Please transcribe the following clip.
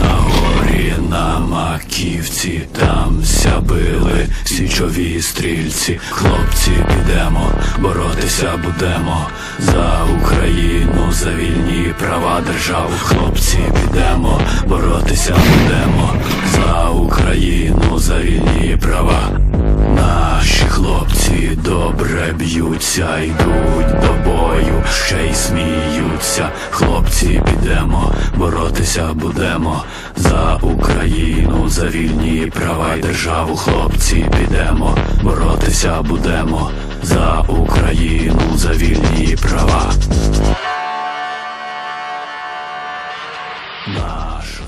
На горі на маківці, там сябили січові стрільці. Хлопці, підемо, боротися будемо. За Україну, за вільні права держав. Хлопці, підемо, боротися будемо. За Україну, за вільні права. Наші хлопці добре б'ються, йдуть до бою сміються. Хлопці, підемо, боротися будемо за Україну, за вільні права й державу. Хлопці, підемо, боротися будемо за Україну, за вільні права. Наша